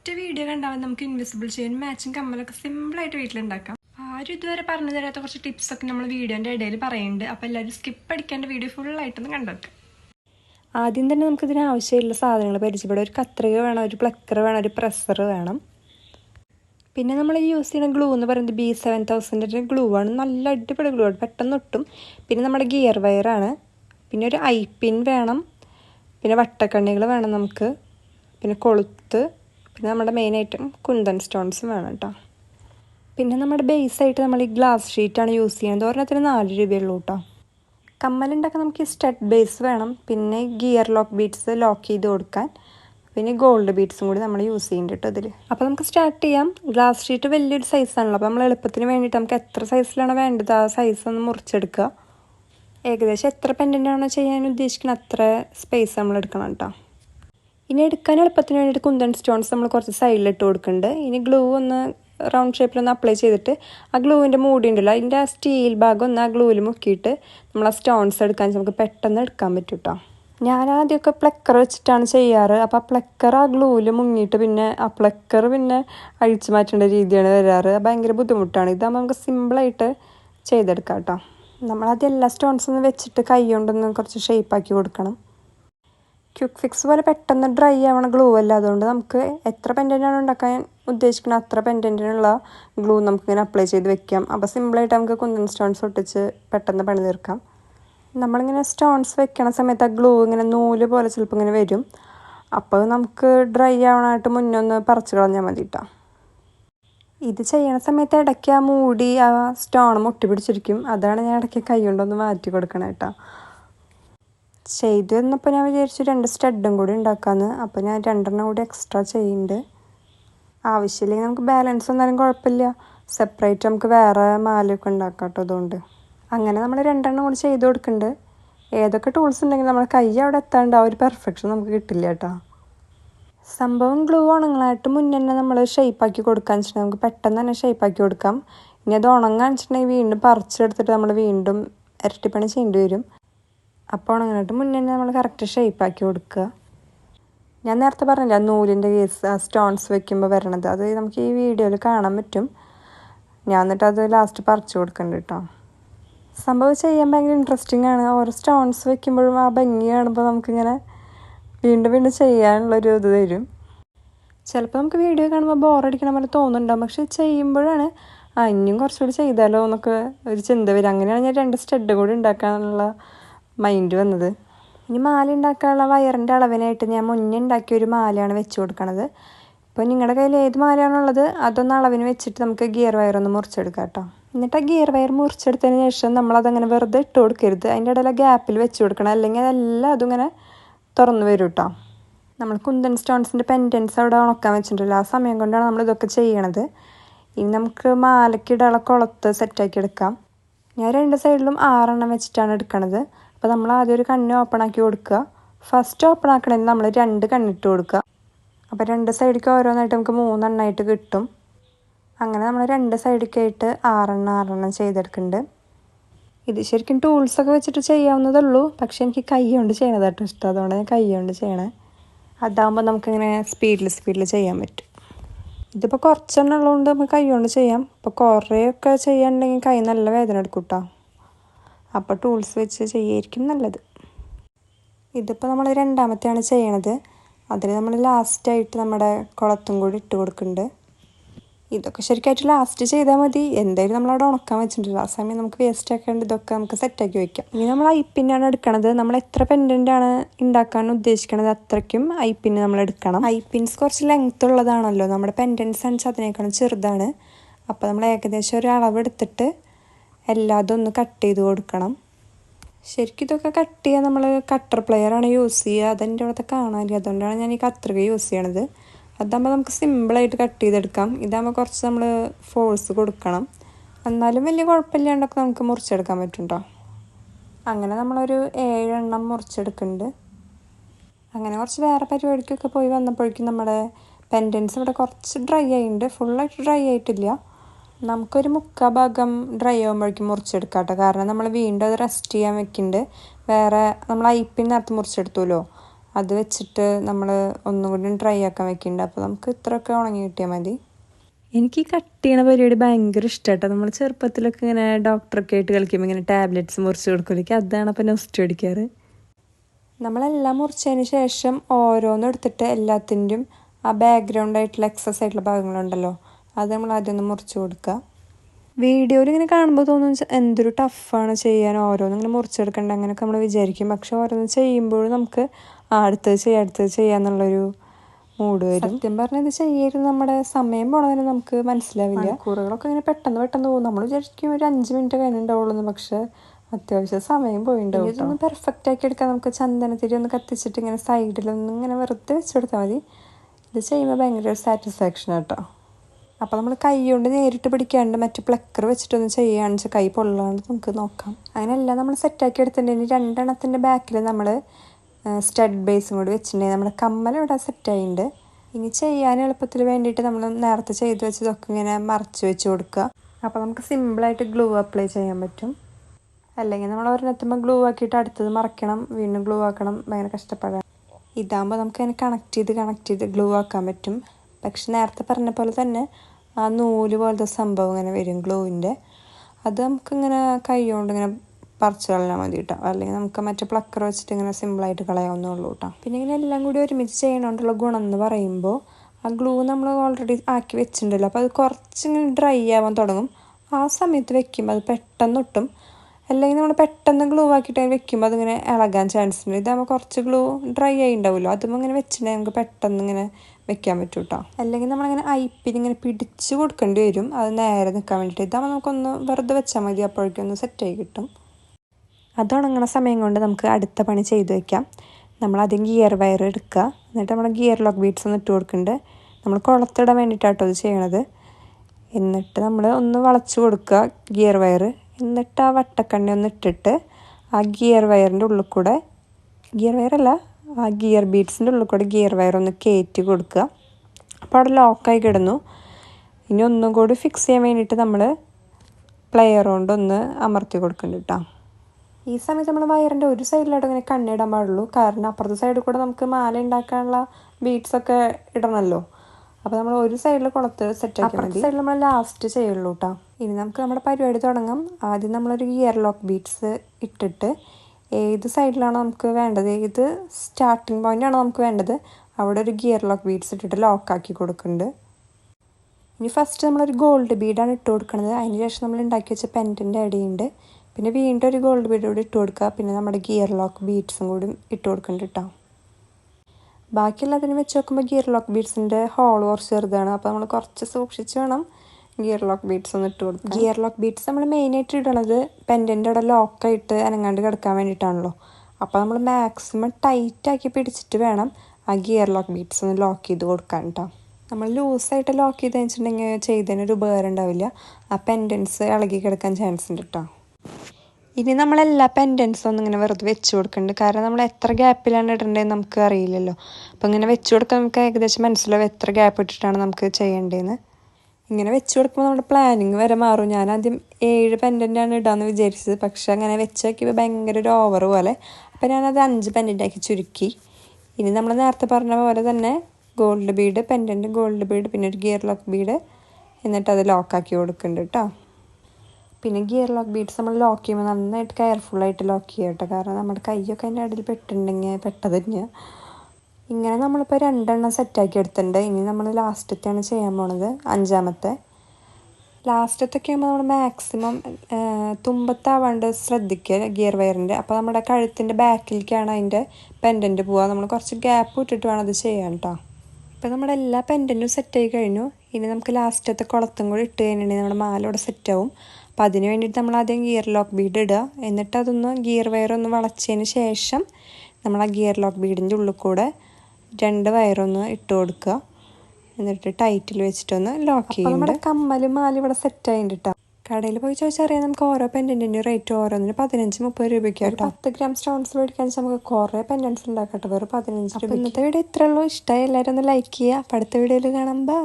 ഒറ്റ വീഡിയോ കണ്ടാൽ നമുക്ക് ഇൻവിസിബിൾ ചെയിൻ മാച്ചും കമ്മലൊക്കെ സിമ്പിളായിട്ട് വീട്ടിലുണ്ടാക്കാം. ആരും ഇതുവരെ പറഞ്ഞു തരാത്ത കുറച്ച് ടിപ്സ് ഒക്കെ നമ്മൾ വീഡിയോന്റെ ഇടയിൽ പറയുന്നുണ്ട്. അപ്പോൾ എല്ലാവരും സ്കിപ്പ് അടിക്കേണ്ട വീഡിയോ ഫുള്ളായിട്ടൊന്ന് കണ്ടുവെക്കാം ആദ്യം തന്നെ നമുക്ക് ഇതിന് ആവശ്യമുള്ള സാധനങ്ങൾ പരിചയപ്പെടും. ഒരു കത്രിക വേണം ഒരു പ്ലക്കർ വേണം ഒരു പ്രഷർ വേണം. പിന്നെ നമ്മൾ യൂസ് ചെയ്യുന്ന ഗ്ലൂ എന്ന് പറയുന്നത് ബി സെവൻ തൗസൻഡിന്റെ ഗ്ലൂ ആണ്. നല്ല അടിപൊളി ഗ്ലൂ ആണ്. പെട്ടെന്ന് ഒട്ടും. പിന്നെ നമ്മുടെ ഗിയർ വയറാണ് പിന്നെ ഒരു ഐ പിൻ വേണം. പിന്നെ വട്ടക്കണ്ണികൾ വേണം നമുക്ക്. പിന്നെ കൊളുത്ത്. പിന്നെ നമ്മുടെ ഐറ്റം കുന്തൻ സ്റ്റോൺസും വേണം കേട്ടോ പിന്നെ നമ്മുടെ ബേസായിട്ട് നമ്മൾ ഈ ഗ്ലാസ് ഷീറ്റാണ് യൂസ് ചെയ്യുന്നത്. ഒരെണ്ണത്തിന് നാല് രൂപയുള്ളൂ കേട്ടോ കമ്മലുണ്ടൊക്കെ നമുക്ക് സ്റ്റഡ് ബേസ് വേണം. പിന്നെ ഗിയർ ലോക്ക് ബീഡ്സ് ലോക്ക് ചെയ്ത് കൊടുക്കാൻ. പിന്നെ ഗോൾഡ് ബീഡ്സും കൂടി നമ്മൾ യൂസ് ചെയ്യുന്നുണ്ട് കേട്ടോ ഇതിൽ അപ്പോൾ നമുക്ക് സ്റ്റാർട്ട് ചെയ്യാം. ഗ്ലാസ് ഷീറ്റ് വലിയൊരു സൈസാണല്ലോ അപ്പോൾ നമ്മൾ എളുപ്പത്തിന് വേണ്ടിയിട്ട് നമുക്ക് എത്ര സൈസിലാണ് വേണ്ടത്? ആ സൈസ് ഒന്ന് മുറിച്ചെടുക്കുക. ഏകദേശം എത്ര പെൻഡന്റ് ആണോ ചെയ്യാൻ ഉദ്ദേശിക്കുന്നത് അത്ര സ്പേസ് നമ്മൾ എടുക്കണം കേട്ടോ ഇനി എടുക്കാൻ എളുപ്പത്തിന് വേണ്ടിയിട്ട് കുന്തൻ സ്റ്റോൺസ് നമ്മൾ കുറച്ച് സൈഡിലിട്ട് കൊടുക്കുന്നുണ്ട് ഇനി ഗ്ലൂ ഒന്ന് റൗണ്ട് ഷേപ്പിലൊന്ന് അപ്ലൈ ചെയ്തിട്ട് ആ ഗ്ലൂവിന്റെ മൂടി ഉണ്ടല്ലോ അതിന്റെ ആ സ്റ്റീൽ ഭാഗം ഒന്ന് ആ ഗ്ലൂവിൽ മുക്കിയിട്ട് നമ്മൾ ആ സ്റ്റോൺസ് എടുക്കാൻ നമുക്ക് പെട്ടെന്ന് എടുക്കാൻ പറ്റും കേട്ടോ ഞാൻ ആദ്യമൊക്കെ പ്ലക്കർ വെച്ചിട്ടാണ് ചെയ്യാറ്. അപ്പോൾ ആ പ്ലക്കർ ആ ഗ്ലൂവിൽ മുങ്ങിയിട്ട് പിന്നെ ആ പ്ലക്കർ പിന്നെ അഴിച്ചു മാറ്റേണ്ട രീതിയാണ് വരാറ്. ഭയങ്കര ബുദ്ധിമുട്ടാണ്. ഇതാകുമ്പോൾ നമുക്ക് സിമ്പിളായിട്ട് ചെയ്തെടുക്കാം കേട്ടോ നമ്മളാദ്യം എല്ലാ ഒന്ന് വെച്ചിട്ട് കൈ കൊണ്ടൊന്ന് കുറച്ച് ഷേപ്പാക്കി കൊടുക്കണം. ക്യുക്ക് ഫിക്സ് പോലെ പെട്ടെന്ന് ഡ്രൈ ആവണ ഗ്ലൂ അല്ല. അതുകൊണ്ട് നമുക്ക് എത്ര പെൻഡന്റാണ് ഉണ്ടാക്കാൻ ഉദ്ദേശിക്കുന്നത് അത്ര പെൻഡന്റിനുള്ള ഗ്ലൂ നമുക്കിങ്ങനെ അപ്ലൈ ചെയ്ത് വെക്കാം. അപ്പോൾ സിമ്പിളായിട്ട് നമുക്ക് കുന്തൻ സ്റ്റോൺസ് ഒട്ടിച്ച് പെട്ടെന്ന് പണി തീർക്കാം. നമ്മളിങ്ങനെ സ്റ്റോൺസ് വെക്കണ സമയത്ത് ആ ഗ്ലൂ ഇങ്ങനെ നൂൽ പോലെ ചിലപ്പോൾ ഇങ്ങനെ വരും. അപ്പോൾ നമുക്ക് ഡ്രൈ ആവണമായിട്ട് മുന്നേ ഒന്ന് പറിച്ച് കളഞ്ഞാൽ മതി കേട്ടോ ഇത് ചെയ്യണ സമയത്ത് ഇടയ്ക്ക് ആ മൂടി ആ സ്റ്റോൺ മുട്ടി പിടിച്ചിരിക്കും അതാണ് ഞാൻ ഇടയ്ക്ക് കൈ കൊണ്ടൊന്ന് മാറ്റി കൊടുക്കണം കേട്ടോ ചെയ്തു വന്നപ്പോൾ ഞാൻ വിചാരിച്ചു രണ്ട് സ്റ്റഡും കൂടി ഉണ്ടാക്കാമെന്ന് അപ്പോൾ ഞാൻ രണ്ടെണ്ണം കൂടി എക്സ്ട്രാ ചെയ്യുന്നുണ്ട്. ആവശ്യമില്ലെങ്കിൽ നമുക്ക് ബാലൻസ് ഒന്നാലും കുഴപ്പമില്ല. സെപ്പറേറ്റ് നമുക്ക് വേറെ മാലയൊക്കെ ഉണ്ടാക്കാം കേട്ടോ അതുകൊണ്ട്. അങ്ങനെ നമ്മൾ രണ്ടെണ്ണം കൂടി ചെയ്ത് കൊടുക്കുന്നുണ്ട്. ഏതൊക്കെ ടൂൾസ് ഉണ്ടെങ്കിൽ നമ്മൾ കൈ അവിടെ എത്താണ്ട് ആ ഒരു പെർഫെക്ഷൻ നമുക്ക് കിട്ടില്ല കേട്ടോ. സംഭവം ഗ്ലൂ ഉണങ്ങളായിട്ട് മുന്നേ തന്നെ നമ്മൾ ഷേപ്പാക്കി കൊടുക്കാൻ വെച്ചിട്ടുണ്ടെങ്കിൽ നമുക്ക് പെട്ടെന്ന് തന്നെ ഷേപ്പാക്കി കൊടുക്കാം. ഇനി അത് ഉണങ്ങാൻ വെച്ചിട്ടുണ്ടെങ്കിൽ വീണ്ടും പറിച്ചെടുത്തിട്ട് നമ്മൾ വീണ്ടും ഇരട്ടിപ്പണി ചെയ്യേണ്ടി വരും. അപ്പോൾ ഉണങ്ങാനായിട്ട് മുന്നേ തന്നെ നമ്മൾ കറക്റ്റ് ഷേപ്പാക്കി കൊടുക്കുക. ഞാൻ നേരത്തെ പറഞ്ഞില്ല നൂലിന്റെ കേസ് സ്റ്റോൺസ് വെക്കുമ്പോൾ വരണത്. അത് നമുക്ക് ഈ വീഡിയോയിൽ കാണാൻ പറ്റും. ഞാൻ എന്നിട്ട് അത് ലാസ്റ്റ് പറിച്ചു കൊടുക്കുന്നുണ്ട് കേട്ടോ. സംഭവം ചെയ്യാൻ ഭയങ്കര ഇൻട്രസ്റ്റിംഗ് ആണ്. ഓരോ സ്റ്റോൺസ് വെക്കുമ്പോഴും ആ ഭംഗി കാണുമ്പോൾ നമുക്കിങ്ങനെ വീണ്ടും വീണ്ടും ചെയ്യാനുള്ളൊരു ഇത് തരും. ചിലപ്പോൾ നമുക്ക് വീഡിയോ കാണുമ്പോൾ ബോറടിക്കണ പോലെ തോന്നുന്നുണ്ടാവും. പക്ഷെ ചെയ്യുമ്പോഴാണ് ആ ഇനിയും കുറച്ചുകൂടി ചെയ്താലോ എന്നൊക്കെ ഒരു ചിന്ത വരും. അങ്ങനെയാണ് ഞാൻ രണ്ട് സ്റ്റഡ് കൂടി ഉണ്ടാക്കാനുള്ള മൈൻഡ് വന്നത്. ഇനി മാല ഉണ്ടാക്കാനുള്ള വയറിന്റെ അളവിനായിട്ട് ഞാൻ മുന്നേ ഉണ്ടാക്കിയ ഒരു മാലയാണ് വെച്ച് കൊടുക്കണത്. ഇപ്പോൾ നിങ്ങളുടെ കയ്യിൽ ഏത് മാലയാണുള്ളത് അതൊന്ന് അളവിന് വെച്ചിട്ട് നമുക്ക് ഗിയർ വയർ ഒന്ന് മുറിച്ചെടുക്കാം കേട്ടോ. എന്നിട്ട് ആ ഗിയർ വയർ മുറിച്ചെടുത്തതിന് ശേഷം നമ്മളതങ്ങനെ വെറുതെ ഇട്ട് കൊടുക്കരുത്. അതിന്റെ ഇടയിൽ ഗ്യാപ്പിൽ വെച്ച് കൊടുക്കണം. അല്ലെങ്കിൽ അതെല്ലാം അതും ഇങ്ങനെ തുറന്നു വരും കേട്ടോ. നമ്മൾ കുന്തൻ സ്റ്റോൺസിന്റെ പെൻഡൻസ് അവിടെ ഉണക്കാൻ വെച്ചിട്ടുണ്ടല്ലോ. ആ സമയം കൊണ്ടാണ് നമ്മൾ ഇതൊക്കെ ചെയ്യണത്. ഇനി നമുക്ക് മാലക്കിടകള കുളത്ത് സെറ്റാക്കി എടുക്കാം. ഞാൻ രണ്ട് സൈഡിലും ആറെണ്ണം വെച്ചിട്ടാണ് എടുക്കണത്. അപ്പോൾ നമ്മൾ ആദ്യം ഒരു കണ്ണ് ഓപ്പൺ ആക്കി കൊടുക്കുക. ഫസ്റ്റ് ഓപ്പൺ ആക്കണമെങ്കിൽ നമ്മൾ രണ്ട് കണ്ണിട്ട് കൊടുക്കുക. അപ്പോൾ രണ്ട് സൈഡിലേക്ക് ഓരോന്നായിട്ട് നമുക്ക് മൂന്നെണ്ണമായിട്ട് കിട്ടും. അങ്ങനെ നമ്മൾ രണ്ട് സൈഡിലേക്കായിട്ട് ആറെണ്ണം ആറെണ്ണം ചെയ്തെടുക്കുന്നുണ്ട്. ഇത് ശരിക്കും ടൂൾസൊക്കെ വെച്ചിട്ട് ചെയ്യാവുന്നതുള്ളൂ പക്ഷേ എനിക്ക് കൈ കൊണ്ട് ചെയ്യണതായിട്ട് ഇഷ്ടം. അതുകൊണ്ട് ഞാൻ കൈ കൊണ്ട് ചെയ്യണേ. അതാകുമ്പോൾ നമുക്കിങ്ങനെ സ്പീഡിൽ സ്പീഡിൽ ചെയ്യാൻ പറ്റും. ഇതിപ്പോൾ കുറച്ചെണ്ണം ഉള്ളതുകൊണ്ട് നമുക്ക് കൈ കൊണ്ട് ചെയ്യാം. ഇപ്പോൾ കുറേയൊക്കെ ചെയ്യാനുണ്ടെങ്കിൽ കൈ നല്ല വേദന എടുക്കും കേട്ടോ. അപ്പോൾ ടൂൾസ് വെച്ച് ചെയ്യായിരിക്കും നല്ലത്. ഇതിപ്പോൾ നമ്മൾ രണ്ടാമത്തെയാണ് ചെയ്യണത്. അതിൽ നമ്മൾ ലാസ്റ്റായിട്ട് നമ്മുടെ കുളത്തും കൂടി ഇട്ട് കൊടുക്കുന്നുണ്ട്. ഇതൊക്കെ ശരിക്കായിട്ട് ലാസ്റ്റ് ചെയ്താൽ മതി. എന്തായാലും നമ്മളവിടെ ഉണക്കാൻ വെച്ചിട്ടുണ്ട്. ആ സമയം നമുക്ക് വേസ്റ്റ് ആക്കാണ്ട് ഇതൊക്കെ നമുക്ക് സെറ്റാക്കി വെക്കാം. ഇനി നമ്മൾ ഐ പിന്നാണ് എടുക്കണത്. നമ്മൾ എത്ര പെൻഡന്റ് ആണ് ഉണ്ടാക്കാൻ ഉദ്ദേശിക്കുന്നത് അത്രയ്ക്കും ഐ പിന്ന് നമ്മൾ എടുക്കണം. ഐ പിൻസ് കുറച്ച് ലെങ്ത് ഉള്ളതാണല്ലോ. നമ്മുടെ പെൻഡൻസ് അനുസരിച്ച് അതിനേക്കാളും ചെറുതാണ്. അപ്പോൾ നമ്മൾ ഏകദേശം ഒരു അളവ് എല്ലാതും ഒന്ന് കട്ട് ചെയ്ത് കൊടുക്കണം. ശരിക്കും ഇതൊക്കെ കട്ട് ചെയ്യാൻ നമ്മൾ കട്ടർ പ്ലെയറാണ് യൂസ് ചെയ്യുക. അതെന്റെ അവിടുത്തെ കാണാനില്ല. അതുകൊണ്ടാണ് ഞാൻ ഈ കത്രിക യൂസ് ചെയ്യണത്. അതാകുമ്പോൾ നമുക്ക് സിമ്പിളായിട്ട് കട്ട് ചെയ്തെടുക്കാം. ഇതാകുമ്പോൾ കുറച്ച് നമ്മൾ ഫോഴ്സ് കൊടുക്കണം. എന്നാലും വലിയ കുഴപ്പമില്ലാണ്ടൊക്കെ നമുക്ക് മുറിച്ചെടുക്കാൻ പറ്റുണ്ടോ അങ്ങനെ നമ്മളൊരു ഏഴെണ്ണം മുറിച്ചെടുക്കുന്നുണ്ട്. അങ്ങനെ കുറച്ച് വേറെ പരിപാടിക്കൊക്കെ പോയി വന്നപ്പോഴേക്കും നമ്മുടെ പെൻഡൻസ് ഇവിടെ കുറച്ച് ഡ്രൈ ആയിട്ടുണ്ട്. ഫുള്ളായിട്ട് ഡ്രൈ ആയിട്ടില്ല. നമുക്കൊരു മുക്കാ ഭാഗം ഡ്രൈ ആകുമ്പോഴേക്കും മുറിച്ചെടുക്കാം കേട്ടോ കാരണം നമ്മൾ വീണ്ടും അത് റെസ്റ്റ് ചെയ്യാൻ വെക്കുന്നുണ്ട് വേറെ നമ്മൾ ഐപ്പിൻ നേരത്തെ മുറിച്ചെടുത്തുമല്ലോ അത് വെച്ചിട്ട് നമ്മൾ ഒന്നും കൂടി ഡ്രൈ ആക്കാൻ വെക്കുന്നുണ്ട് അപ്പോൾ നമുക്ക് ഇത്രയൊക്കെ ഉണങ്ങി കിട്ടിയാൽ മതി. എനിക്ക് ഈ കട്ട് ചെയ്യണ പരിപാടി ഭയങ്കര ഇഷ്ടമായിട്ടോ നമ്മൾ ചെറുപ്പത്തിലൊക്കെ ഇങ്ങനെ ഡോക്ടറൊക്കെ ആയിട്ട് കളിക്കുമ്പോൾ ഇങ്ങനെ ടാബ്ലറ്റ്സ് മുറിച്ച് കൊടുക്കലേക്ക് അതാണ് അപ്പം നെസ്റ്റ് അടിക്കാറ്. നമ്മളെല്ലാം മുറിച്ചതിന് ശേഷം ഓരോന്നും എടുത്തിട്ട് എല്ലാത്തിന്റെയും ആ ബാക്ക്ഗ്രൗണ്ട് ആയിട്ടുള്ള എക്സസ് ആയിട്ടുള്ള ഭാഗങ്ങളുണ്ടല്ലോ. അത് നമ്മൾ ആദ്യം ഒന്ന് മുറിച്ച് കൊടുക്കുക. വീഡിയോയിൽ ഇങ്ങനെ കാണുമ്പോൾ തോന്നുന്നു വെച്ചാൽ എന്തൊരു ടഫാണ് ചെയ്യാൻ ഓരോന്നും ഇങ്ങനെ മുറിച്ചെടുക്കേണ്ട അങ്ങനെയൊക്കെ നമ്മൾ വിചാരിക്കും. പക്ഷെ ഓരോന്ന് ചെയ്യുമ്പോൾ നമുക്ക് അടുത്തത് ചെയ്യാം അടുത്തത് ചെയ്യാന്നുള്ളൊരു മൂഡ് വരും. സത്യം പറഞ്ഞാൽ ഇത് ചെയ്യരുത് നമ്മുടെ സമയം പോണതിന് നമുക്ക് മനസ്സിലാവില്ല. മണിക്കൂറുകളൊക്കെ ഇങ്ങനെ പെട്ടെന്ന് പെട്ടെന്ന് പോകും. നമ്മൾ വിചാരിക്കും ഒരു അഞ്ച് മിനിറ്റ് കഴിഞ്ഞിട്ടുണ്ടാവുള്ളൂ പക്ഷെ അത്യാവശ്യം സമയം പോയിണ്ടാവും ഇതൊന്ന് പെർഫെക്റ്റ് ആക്കി എടുക്കാൻ നമുക്ക് ചന്ദനത്തിരി ഒന്ന് കത്തിച്ചിട്ട് ഇങ്ങനെ സൈഡിലൊന്നും ഇങ്ങനെ വെറുതെ വെച്ചെടുത്താൽ മതി. ഇത് ചെയ്യുമ്പോൾ ഭയങ്കര ഒരു സാറ്റിസ്ഫാക്ഷൻ കേട്ടോ. അപ്പോൾ നമ്മൾ കൈ കൊണ്ട് നേരിട്ട് പിടിക്കാണ്ട് മറ്റു പ്ലക്കർ വെച്ചിട്ടൊന്ന് ചെയ്യുകയാണെന്ന് വെച്ചാൽ കൈ പൊള്ളാണ്ട് നമുക്ക് നോക്കാം. അങ്ങനെയല്ല നമ്മൾ സെറ്റാക്കി എടുത്തിട്ടുണ്ടെങ്കിൽ രണ്ടെണ്ണത്തിന്റെ ബാക്കിൽ നമ്മൾ സ്റ്റഡ് ബേസും കൂടി വെച്ചിട്ടുണ്ടെങ്കിൽ നമ്മുടെ കമ്മൽ ഇവിടെ സെറ്റായിട്ടുണ്ട് ഇനി ചെയ്യാൻ എളുപ്പത്തിൽ വേണ്ടിയിട്ട് നമ്മൾ നേരത്തെ ചെയ്ത് വെച്ചതൊക്കെ ഇങ്ങനെ മറച്ച് വെച്ച് കൊടുക്കുക. അപ്പോൾ നമുക്ക് സിമ്പിളായിട്ട് ഗ്ലൂ അപ്ലൈ ചെയ്യാൻ പറ്റും. അല്ലെങ്കിൽ നമ്മൾ ഒരെണ്ണത്തുമ്പോൾ ഗ്ലൂ ആക്കിയിട്ട് അടുത്തത് മറക്കണം വീണ്ടും ഗ്ലൂ ആക്കണം. ഭയങ്കര കഷ്ടപ്പെടാം ഇതാകുമ്പോൾ നമുക്ക് അതിനെ കണക്ട് ചെയ്ത് കണക്ട് ചെയ്ത് ഗ്ലൂ ആക്കാൻ പറ്റും. പക്ഷെ നേരത്തെ പറഞ്ഞ പോലെ തന്നെ ആ നൂൽ പോലത്തെ സംഭവം ഇങ്ങനെ വരും ഗ്ലൂവിന്റെ. അത് നമുക്കിങ്ങനെ കൈ കൊണ്ട് ഇങ്ങനെ പറിച്ച് കളഞ്ഞാൽ മതി കേട്ടോ. അല്ലെങ്കിൽ നമുക്ക് മറ്റേ പ്ലക്കർ വെച്ചിട്ട് ഇങ്ങനെ സിമ്പിളായിട്ട് കളയാവുന്നുള്ളൂ കേട്ടോ. പിന്നെ ഇങ്ങനെ എല്ലാം കൂടി ഒരുമിച്ച് ചെയ്യണോണ്ടുള്ള ഗുണം എന്ന് പറയുമ്പോൾ ആ ഗ്ലൂ നമ്മൾ ഓൾറെഡി ആക്കി വെച്ചിട്ടുണ്ടല്ലോ. അപ്പോൾ അത് കുറച്ചിങ്ങനെ ഡ്രൈ ആവാൻ തുടങ്ങും. ആ സമയത്ത് വെക്കുമ്പോൾ അത് പെട്ടെന്ന് ഒട്ടും. അല്ലെങ്കിൽ നമ്മൾ പെട്ടെന്ന് ഗ്ലൂ ആക്കിയിട്ട് വെക്കുമ്പോൾ അതിങ്ങനെ ഇളകാൻ ചാൻസ് ഉണ്ട് ഇതാകുമ്പോൾ കുറച്ച് ഗ്ലൂ ഡ്രൈ ആയി ഉണ്ടാവുമല്ലോ. അതും ഇങ്ങനെ വെച്ചിട്ടുണ്ടെങ്കിൽ നമുക്ക് പെട്ടെന്ന് ഇങ്ങനെ വെക്കാൻ പറ്റും കേട്ടോ അല്ലെങ്കിൽ നമ്മളിങ്ങനെ ഐപ്പിൽ ഇങ്ങനെ പിടിച്ച് കൊടുക്കേണ്ടി വരും. അത് നേരെ നിൽക്കാൻ വേണ്ടിയിട്ട്. ഇതാകുമ്പോൾ നമുക്കൊന്ന് വെറുതെ വെച്ചാൽ മതി. അപ്പോഴേക്കും ഒന്ന് സെറ്റായി കിട്ടും. അത് ഉണങ്ങണ സമയം കൊണ്ട് നമുക്ക് അടുത്ത പണി ചെയ്തു വയ്ക്കാം നമ്മൾ ആദ്യം ഗിയർ വയർ എടുക്കുക. എന്നിട്ട് നമ്മൾ ഗിയർ ലോക്ക് ബീഡ്സ് ഒന്ന് ഇട്ട് കൊടുക്കുന്നുണ്ട് നമ്മൾ കുളത്തിടാൻ വേണ്ടിയിട്ടാട്ടോ അത് ചെയ്യണത്. എന്നിട്ട് നമ്മൾ ഒന്ന് വളച്ച് കൊടുക്കുക ഗിയർ വയർ എന്നിട്ട് ആ വട്ടക്കണ്ണി ഒന്ന് ഇട്ടിട്ട് ആ ഗിയർ വയറിന്റെ ഉള്ളിൽ കൂടെ ഗിയർ വയറല്ല ആ ഗിയർ ബീഡ്സിന്റെ ഉള്ളിൽ കൂടെ ഗിയർ വയർ ഒന്ന് കയറ്റി കൊടുക്കുക. അപ്പോൾ അവിടെ ലോക്കായി കിടന്നു. ഇനി ഒന്നും കൂടി ഫിക്സ് ചെയ്യാൻ വേണ്ടിയിട്ട് നമ്മൾ പ്ലെയർ കൊണ്ട് ഒന്ന് അമർത്തി കൊടുക്കുന്നുണ്ട് കേട്ടോ ഈ സമയത്ത് നമ്മൾ വയറിന്റെ ഒരു സൈഡിലായിട്ട് ഇങ്ങനെ കണ്ണിടാൻ പാടുള്ളൂ. കാരണം അപ്പുറത്തെ സൈഡിൽ കൂടെ നമുക്ക് മാല ഉണ്ടാക്കാനുള്ള ബീഡ്സ് ഒക്കെ ഇടണമല്ലോ അപ്പോൾ നമ്മൾ ഒരു സൈഡിൽ കുളത്ത് സെറ്റ് ആക്കി മതി. സൈഡിൽ നമ്മൾ ലാസ്റ്റ് ചെയ്യുള്ളൂ കേട്ടോ ഇനി നമുക്ക് നമ്മുടെ പരിപാടി തുടങ്ങാം. ആദ്യം നമ്മളൊരു ഗിയർ ലോക്ക് ബീഡ്സ് ഇട്ടിട്ട് ഏത് സൈഡിലാണോ നമുക്ക് വേണ്ടത്? ഏത് സ്റ്റാർട്ടിങ് പോയിന്റ് ആണോ നമുക്ക് വേണ്ടത്? അവിടെ ഒരു ഗിയർ ലോക്ക് ബീഡ്സ് ഇട്ടിട്ട് ലോക്കാക്കി കൊടുക്കുന്നുണ്ട്. ഇനി ഫസ്റ്റ് നമ്മളൊരു ഗോൾഡ് ബീഡാണ് ഇട്ട് കൊടുക്കുന്നത് അതിന് ശേഷം നമ്മൾ ഉണ്ടാക്കി വെച്ച പെന്റിന്റെ അടിയുണ്ട്. പിന്നെ വീണ്ടും ഒരു ഗോൾഡ് ബീഡ് കൂടി ഇട്ട് കൊടുക്കുക. പിന്നെ നമ്മുടെ ഗിയർ ലോക്ക് ബീഡ്സും കൂടി ഇട്ട് കൊടുക്കുന്നുണ്ട് കേട്ടോ ബാക്കിയുള്ളതിന് വെച്ച് നോക്കുമ്പോൾ ഗിയർ ലോക്ക് ബീഡ്സിന്റെ ഹോൾ കുറച്ച് ചെറുതാണ്. അപ്പോൾ നമ്മൾ കുറച്ച് സൂക്ഷിച്ച് വേണം ഗിയർ ലോക്ക് ബീഡ്സ് ഒന്ന് ഇട്ട് കൊടുക്കുക ഗിയർ ലോക്ക് ബീഡ്സ് നമ്മൾ മെയിനായിട്ട് ഇടണത് പെൻഡന്റെ അവിടെ ലോക്കായിട്ട് അനങ്ങാണ്ട് കിടക്കാൻ വേണ്ടിയിട്ടാണല്ലോ. അപ്പോൾ നമ്മൾ മാക്സിമം ടൈറ്റാക്കി പിടിച്ചിട്ട് വേണം ആ ഗിയർ ലോക്ക് ബീഡ്സ് ഒന്ന് ലോക്ക് ചെയ്ത് കൊടുക്കാൻ കേട്ടോ നമ്മൾ ലൂസായിട്ട് ലോക്ക് ചെയ്ത് വെച്ചിട്ടുണ്ടെങ്കിൽ ചെയ്തതിനൊരു ഉപകാരം ഉണ്ടാവില്ല. ആ പെൻഡൻസ് ഇളകി കിടക്കാൻ ചാൻസ് ഉണ്ട് കേട്ടോ ഇനി നമ്മളെല്ലാ പെൻഡൻസും ഒന്നും ഇങ്ങനെ വെറുതെ വെച്ച് കൊടുക്കുന്നുണ്ട് കാരണം നമ്മൾ എത്ര ഗ്യാപ്പിലാണ് ഇടേണ്ടതെന്ന് നമുക്ക് അറിയില്ലല്ലോ. അപ്പോൾ ഇങ്ങനെ വെച്ച് കൊടുക്കാൻ നമുക്ക് ഏകദേശം മനസ്സിലാവും എത്ര ഗ്യാപ്പ് ഇട്ടിട്ടാണ് നമുക്ക് ചെയ്യേണ്ടതെന്ന്. ഇങ്ങനെ വെച്ച് കൊടുക്കുമ്പോൾ നമ്മുടെ പ്ലാനിങ് വരെ മാറും. ഞാൻ ആദ്യം ഏഴ് പെൻഡന്റാണ് ഇടാമെന്ന് വിചാരിച്ചത്. പക്ഷെ അങ്ങനെ വെച്ച് നോക്കിയപ്പോൾ ഭയങ്കര ഒരു ഓവർ പോലെ. അപ്പോൾ ഞാനത് അഞ്ച് പെൻഡന്റാക്കി ചുരുക്കി. ഇനി നമ്മൾ നേരത്തെ പറഞ്ഞ പോലെ തന്നെ gold bead pendant gold bead പിന്നെ ഒരു ഗിയർ ലോക്ക് ബീഡ് എന്നിട്ട് അത് ലോക്കാക്കി കൊടുക്കുന്നുണ്ട് കേട്ടോ പിന്നെ ഗിയർ ലോക്ക് ബീഡ്സ് നമ്മൾ ലോക്ക് ചെയ്യുമ്പോൾ നന്നായിട്ട് കെയർഫുള്ളായിട്ട് ലോക്ക് ചെയ്യാം കേട്ടോ കാരണം നമ്മുടെ കൈയൊക്കെ അതിന്റെ ഇടയിൽ പെട്ടിട്ടുണ്ടെങ്കിൽ പെട്ടതന്നെ ഇങ്ങനെ നമ്മളിപ്പോൾ രണ്ടെണ്ണം സെറ്റാക്കി എടുത്തിട്ടുണ്ട്. ഇനി നമ്മൾ ലാസ്റ്റത്തെയാണ് ചെയ്യാൻ പോണത്. അഞ്ചാമത്തെ. ലാസ്റ്റത്തൊക്കെ ആകുമ്പോൾ നമ്മൾ മാക്സിമം തുമ്പത്താവാണ്ട് ശ്രദ്ധിക്കുക ഗിയർ വയറിന്റെ അപ്പോൾ നമ്മുടെ കഴുത്തിന്റെ ബാക്കിലേക്കാണ് അതിന്റെ പെൻഡന്റ് പോവുക നമ്മൾ കുറച്ച് ഗ്യാപ്പ് ഇട്ടിട്ട് വേണം അത് ചെയ്യാൻ കേട്ടോ ഇപ്പോൾ നമ്മുടെ എല്ലാ പെൻഡന്റും സെറ്റായി കഴിഞ്ഞു. ഇനി നമുക്ക് ലാസ്റ്റത്തെ കുളത്തും കൂടി ഇട്ട് കഴിഞ്ഞിട്ടുണ്ടെങ്കിൽ നമ്മുടെ മാല സെറ്റാവും അപ്പോൾ അതിന് വേണ്ടിയിട്ട് നമ്മൾ ആദ്യം ഗിയർ ലോക്ക് ബീഡ് ഇടുക. എന്നിട്ട് അതൊന്ന് ഗിയർ വയർ ഒന്ന് വളച്ചതിന് ശേഷം നമ്മൾ ആ ഗിയർ ലോക്ക് ബീഡിന്റെ ഉള്ളിൽ കൂടെ രണ്ട് വയറൊന്ന് ഇട്ട് കൊടുക്കുക. എന്നിട്ട് ടൈറ്റിൽ വെച്ചിട്ടൊന്ന് ലോക്ക് ചെയ്യും നമ്മുടെ കമ്മലും മാല ഇവിടെ സെറ്റ് ആയിട്ട് കേട്ടോ കടയിൽ പോയി ചോദിച്ചാൽ അറിയാം നമുക്ക് ഓരോ പെൻഡന്റിന്റെ റേറ്റ് ഓരോന്നിന് പതിനഞ്ച് മുപ്പത് രൂപയ്ക്ക് കേട്ടോ പത്ത് ഗ്രാം സ്റ്റോൺസ് മേടിക്കാൻ നമുക്ക് കുറേ പെൻഡൻസ് ഉണ്ടാക്കട്ടെ വെറും പതിനഞ്ച് രൂപ ഇന്നത്തെ വീഡിയോ ഇത്രയുള്ളൂ ഇഷ്ടമായി എല്ലാവരും ഒന്ന് ലൈക്ക് ചെയ്യുക. അപ്പം അടുത്ത വീഡിയോയിൽ കാണാം. ബൈ